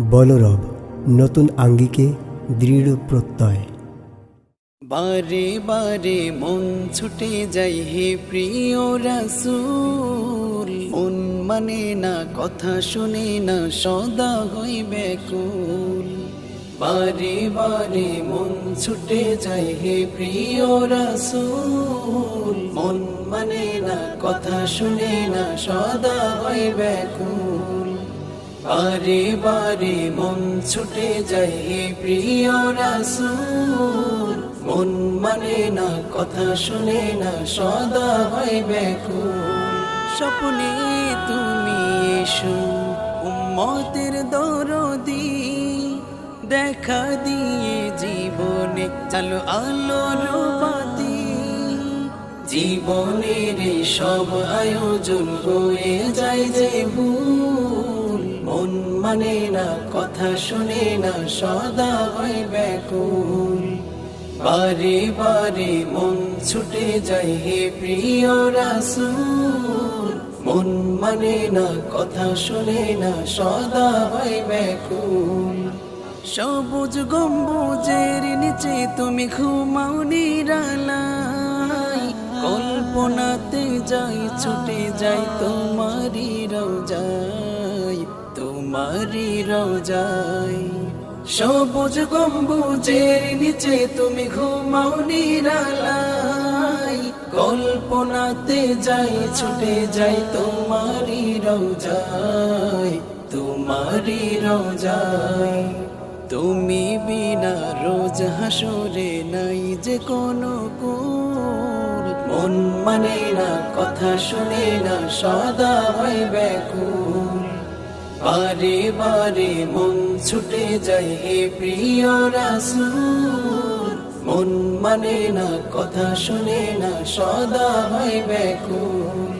বলরব, নতুন আঙ্গিকে দৃঢ় প্রত্যয়। বারে বারে মন ছুটে যাই হে প্রিয় রাসূল। মন মানে না কথা শুনে না সদা হই ব্যাকুল। বারে বারে মন ছুটে যাই হে প্রিয় রাসূল। মন মানে না কথা শুনে না সদা হই ব্যাকুল। বারে বারে মন ছুটে যায় প্রিয় রাসূল। মন মানে না কথা শুনে না সদা হয় ব্যাকুল। স্বপ্নে তুমি এসো উম্মতের দরদি। দেখা দিয়ে জীবনে চালো আলোর বাতি। জীবনের সব আয়োজন হয়ে যায় মন না, কথা শুনে না, সদা হয় ব্যাকুল বারে বারে মন ছুটে যায় হে প্রিয় রাসূল। মন মানে না, কথা শুনে না, সদা হয় ব্যাকুল সবুজ গম্বুজের নিচে তুমি ঘুমাও নিরালাই কল্পনাতে যাই, ছুটে যাই তোমারি রোজাই তোমারি রোজাই সবুজ গম্বুজের নিচে তুমি ঘুমাও নিরালাই কল্পনাতে যাই, ছুটে যাই তোমারি রোজাই তোমারি রোজাই তুমি বিনা রোজ হাসরে নাই যে কোনো কুল। মন মানে না, কথা শুনে না, সদা হয় ব্যাকুল। বারে বারে মন ছুটে যায় হে প্রিয় রাসূল। মন মানে না কথা শুনে না সদা হয় ব্যাকুল।